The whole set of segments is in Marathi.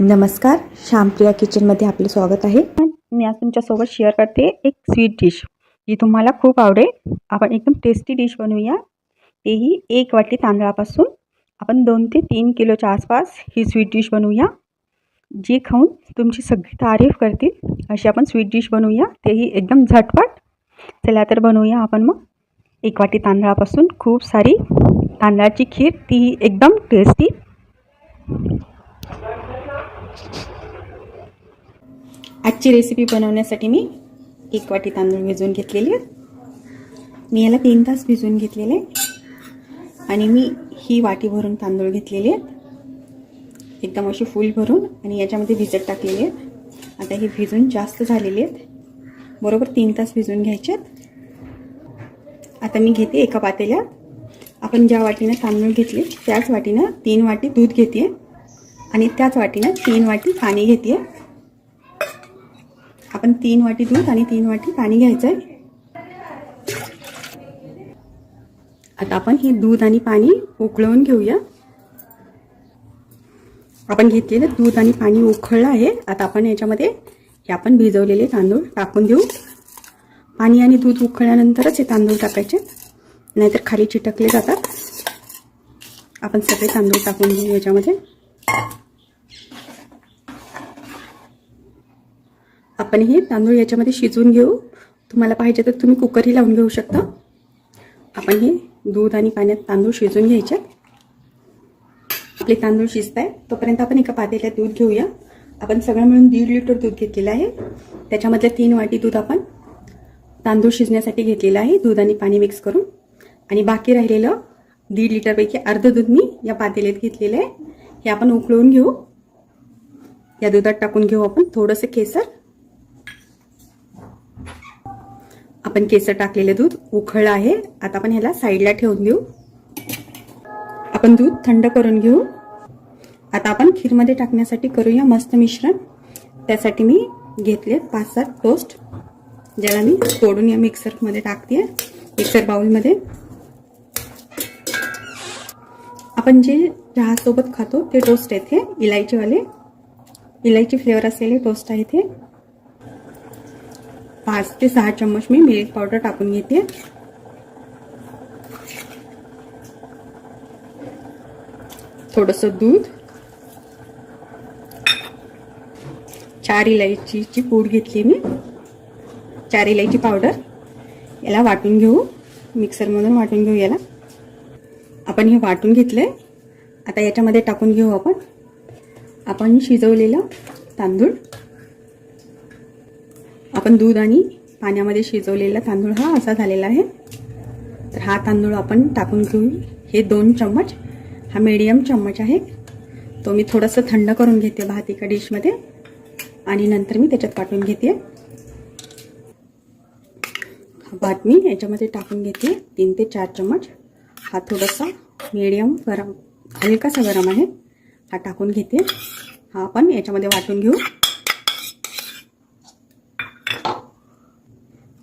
नमस्कार श्यामप्रिया किचनमध्ये आपले स्वागत आहे. मी आज तुमच्यासोबत शेअर करते एक स्वीट डिश जी तुम्हाला खूप आवडेल. आपण एकदम टेस्टी डिश बनवूया. तेही एक वाटी तांदळापासून. आपण दोन ते तीन किलोच्या आसपास ही स्वीट डिश बनवूया. जी खाऊन तुमची सगळी तारीफ करतील अशी आपण स्वीट डिश बनवूया. तेही एकदम झटपट. चला तर बनवूया आपण मग. एक वाटी तांदळापासून खूप सारी तांदळाची खीर तीही एकदम टेस्टी आजची रेसिपी बनवण्यासाठी मी एक वाटी तांदूळ भिजवून घेतलेले आहेत. मी याला तीन तास भिजवून घेतलेले आणि मी ही वाटी भरून तांदूळ घेतलेले आहेत. एकदम अशी फुल भरून आणि याच्यामध्ये भिजत टाकलेले आहेत. आता हे भिजून जास्त झालेले आहेत. बरोबर तीन तास भिजवून घ्यायचे आहेत. आता मी घेते एका पातेल्यात. आपण ज्या वाटीनं तांदूळ घेतले त्याच वाटीनं तीन वाटी दूध घेते. आणि त्याच वाटीनं तीन वाटी पाणी घेते आपण तीन वाटी दूध आणि तीन वाटी पाणी घ्यायचं आहे आता आपण हे दूध आणि पाणी उकळवून घेऊया. आपण घेतलेलं दूध आणि पाणी उकळलं आहे. आता आपण याच्यामध्ये हे आपण भिजवलेले तांदूळ टाकून देऊ पाणी आणि दूध उकळल्यानंतरच हे तांदूळ टाकायचे. नाहीतर खाली चिटकले जातात. आपण सगळे तांदूळ टाकून घेऊ याच्यामध्ये. आपण हे तांदूळ याच्यामध्ये शिजवून घेऊ. तुम्हाला पाहिजे तर तुम्ही कुकरही लावून घेऊ शकता. आपण हे दूध आणि पाण्यात तांदूळ शिजवून घ्यायचे. आपले तांदूळ शिजत आहे तोपर्यंत आपण एका पातेल्यात दूध घेऊया. आपण सगळं मिळून दीड लिटर दूध घेतलेलं आहे. त्याच्यामधल्या तीन वाटी दूध आपण तांदूळ शिजण्यासाठी घेतलेलं आहे. दूध आणि पाणी मिक्स करून. आणि बाकी राहिलेलं दीड लिटरपैकी अर्ध दूध मी या पातेल्यात घेतलेलं आहे. हे आपण उकळून घेऊ. या दुधात टाकून घेऊ आपण थोडंसं केसर. आपण केसर टाकलेलं दूध उखळलं आहे. आता आपण ह्याला साईडला ठेवून देऊ. आपण दूध थंड करून घेऊ. आता आपण खीरमध्ये टाकण्यासाठी करूया मस्त मिश्रण. त्यासाठी मी घेतले पाच सात टोस्ट ज्याला मी तोडून या मिक्सरमध्ये टाकते मिक्सर बाउलमध्ये आपण जे चहासोबत खातो ते टोस्ट आहेत इलायचीवाले. इलायची फ्लेवर असलेले टोस्ट आहे ते पाच ते सहा चम्मच मी मिल्क पावडर टाकून घेते. थोडस दूध. चार इलायचीची पूड घेतली मी. चार इलायची पावडर याला वाटून घेऊ. मिक्सरमधून वाटून घेऊ याला. आपण हे वाटून घेतलंय. आता याच्यामध्ये टाकून घेऊ आपण. आपण शिजवलेलं तांदूळ. आपण दूध आणि पाण्यामध्ये शिजवलेला तांदूळ हा असा झालेला आहे. तर हा तांदूळ आपण टाकून घेऊ. हे दोन चम्मच. हा मीडियम चम्मच आहे. तो मी थोडंसं थंड करून घेते भात एका डिशमध्ये. आणि नंतर मी त्याच्यात काटून घेते. भात मी याच्यामध्ये टाकून घेते. तीन ते चार चम्मच. हा थोडासा मीडियम गरम हलकासा गरम आहे. हा टाकून घेते. हा आपण याच्यामध्ये वाटून घेऊ.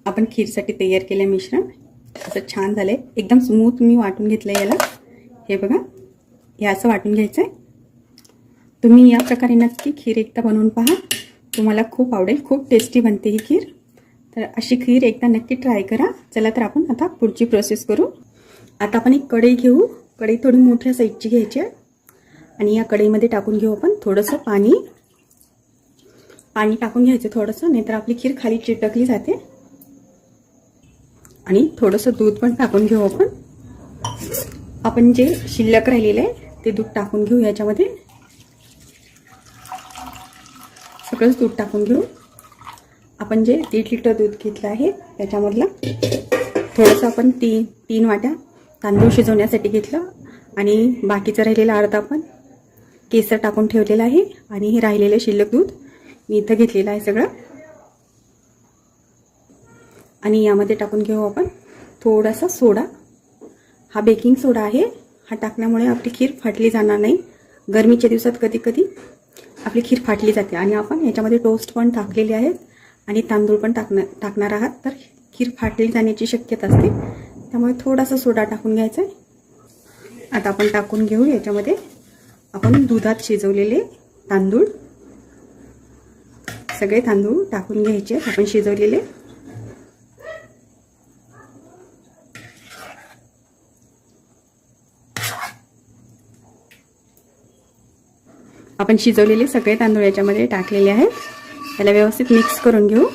आपण खीरसाठी तयार केले मिश्रण. असं छान झालंय. एकदम स्मूथ मी वाटून घेतलं याला. हे बघा हे असं वाटून घ्यायचं आहे तुम्ही या प्रकारे नक्की खीर एकदा बनवून पहा. तुम्हाला खूप आवडेल. खूप टेस्टी बनते ही खीर. तर अशी खीर एकदा नक्की ट्राय करा. चला तर आपण आता पुढची प्रोसेस करू. आता आपण एक कढई घेऊ. कढई थोडी मोठ्या साईजची घ्यायची आहे. आणि या कढईमध्ये टाकून घेऊ आपण थोडंसं पाणी. पाणी टाकून घ्यायचं थोडंसं नाहीतर आपली खीर खाली चिटकली जाते. आणि थोडंसं दूध पण टाकून घेऊ आपण. आपण जे शिल्लक राहिलेलं आहे ते दूध टाकून घेऊ याच्यामध्ये. सगळंच दूध टाकून घेऊ. आपण जे दीड लिटर दूध घेतलं आहे त्याच्यामधलं थोडंसं आपण तीन तीन वाट्या तांदूळ शिजवण्यासाठी घेतलं आणि बाकीचं राहिलेलं अर्धा पण केसर टाकून ठेवलेलं आहे आणि हे राहिलेलं शिल्लक दूध मी इथं घेतलेलं आहे सगळं. आणि यामध्ये टाकून घेऊ आपण थोडासा सोडा. हा बेकिंग सोडा आहे. हा टाकल्यामुळे आपली खीर फाटली जाणार नाही. गरमीच्या दिवसात कधी कधी आपली खीर फाटली जाते आणि आपण याच्यामध्ये टोस्ट पण टाकलेले आहेत आणि तांदूळ पण टाकणार टाकणार आहात. तर खीर फाटली जाण्याची शक्यता असते. त्यामुळे थोडासा सोडा टाकून घ्यायचा आहे. आता आपण टाकून घेऊ याच्यामध्ये आपण दुधात शिजवलेले तांदूळ सगळे तांदूळ टाकून घ्यायचे आहेत. आपण शिजवलेले. आपण शिजवलेले सगळे तांदूळ याच्यामध्ये टाकलेले आहेत. त्याला व्यवस्थित मिक्स करून घेऊ.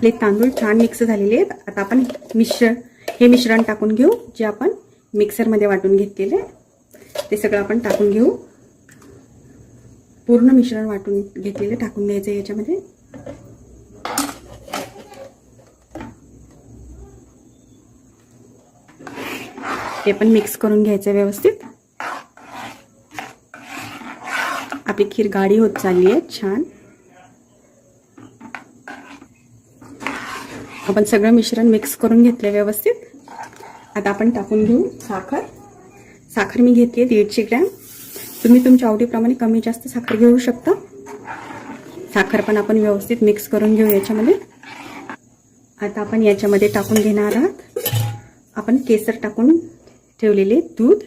आपले तांदूळ छान मिक्स झालेले आहेत. आता आपण मिश्रण हे मिश्रण टाकून घेऊ जे आपण मिक्सरमध्ये वाटून घेतलेले ते सगळं आपण टाकून घेऊ. पूर्ण मिश्रण वाटून घेतलेलं टाकून द्यायचं याच्यामध्ये. ते पण मिक्स करून घ्यायचं व्यवस्थित. आपली खीर गाडी होत चालली आहे छान. आपण सगळं मिश्रण मिक्स करून घेतलं व्यवस्थित. आता आपण टाकून घेऊ साखर. साखर मी घेतली आहे दीडशे ग्रॅम. तुम्ही तुमच्या आवडीप्रमाणे कमी जास्त साखर घेऊ शकता. साखर पण आपण व्यवस्थित मिक्स करून घेऊ याच्यामध्ये. आता आपण याच्यामध्ये टाकून घेणार आहात. आपण केसर टाकून ठेवलेले दूध.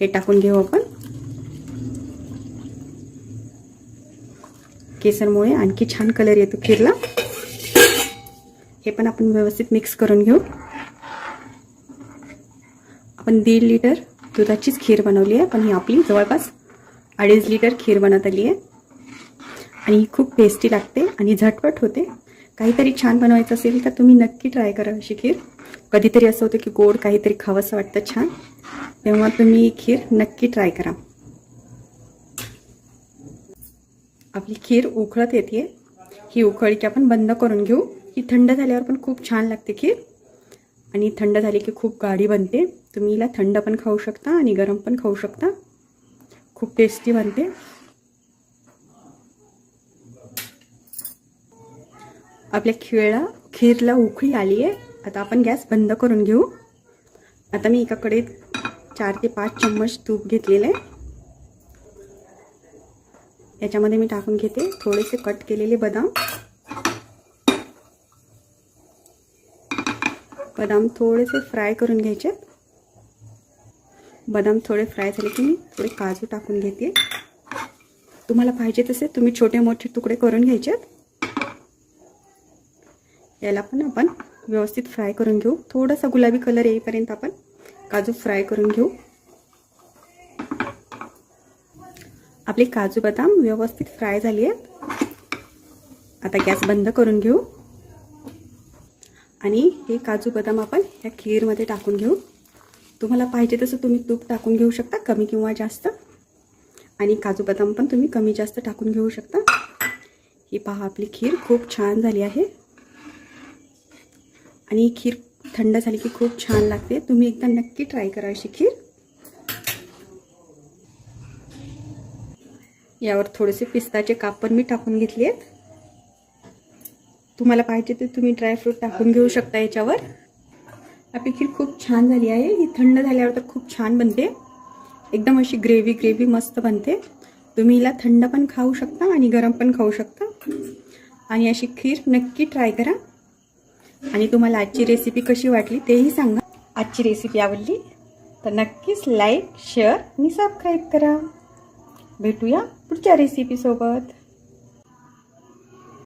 हे टाकून घेऊ आपण. केसरमुळे आणखी छान कलर येतो खीरला. हे पण आपण व्यवस्थित मिक्स करून घेऊ. आपण दीड लिटर दुधाचीच खीर बनवली आहे. पण ही आपली जवळपास अडीच लिटर खीर बनत आली आहे. आणि ही खूप टेस्टी लागते आणि झटपट होते. काहीतरी छान बनवायचं असेल तर तुम्ही नक्की ट्राय करा अशी खीर. कधीतरी असं होतं की गोड काहीतरी खावंसं वाटतं छान. तेव्हा तुम्ही खीर नक्की ट्राय करा. आपली खीर उकळत येते. ही उकळी आपण बंद करून घेऊ. ती थंड झाल्यावर पण खूप छान लागते खीर. आणि थंड झाली की खूप गाढी बनते. तुम्ही हिला थंड पण खाऊ शकता आणि गरम पण खाऊ शकता. खूप टेस्टी बनते. आपल्या खिळला खीरला उखळी आली आहे आता आपण गॅस बंद करून घेऊ. आता मी एकाकडे चार ते पाच चम्मच तूप घेतलेलं आहे. याच्यामध्ये मी टाकून घेते थोडेसे कट केलेले बदाम. बदाम थोडेसे फ्राय करून घ्यायचे. बदाम थोडे फ्राय झाले की मी थोडे काजू टाकून घेते. तुम्हाला पाहिजे तसे तुम्ही छोटे मोठे तुकडे करून घ्यायचे. याला पण आपण व्यवस्थित फ्राय करून घेऊ. थोडासा गुलाबी कलर येईपर्यंत आपण काजू फ्राय करून घेऊ. आपले काजू बदाम व्यवस्थित फ्राय झाली आहेत. आता गॅस बंद करून घेऊ. आणि हे काजू बदाम आपण ह्या खीरमध्ये टाकून घेऊ. तुम्हाला पाहिजे तसं तुम्ही तूप टाकून घेऊ शकता कमी किंवा जास्त. आणि काजू बदाम पण तुम्ही कमी जास्त टाकून घेऊ शकता. ही पहा आपली खीर खूप छान झाली आहे. आणि ही खीर थंड झाली की खूप छान लागते. तुम्ही एकदा नक्की ट्राय करा अशी खीर. यावर थोडेसे पिस्ताचे काप पण मी टाकून घेतले आहेत. तुम्हाला पाहिजे तर तुम्ही ड्रायफ्रूट टाकून घेऊ शकता याच्यावर. आपली खीर खूप छान झाली आहे. ही थंड झाल्यावर तर खूप छान बनते. एकदम अशी ग्रेव्ही ग्रेव्ही मस्त बनते. तुम्ही हिला थंड पण खाऊ शकता आणि गरम पण खाऊ शकता. आणि अशी खीर नक्की ट्राय करा. आणि तुम्हाला आजची रेसिपी कशी वाटली तेही सांगा. आजची रेसिपी आवडली तर नक्कीच लाईक शेअर आणि सबस्क्राईब करा. भेटूया पुढच्या रेसिपीसोबत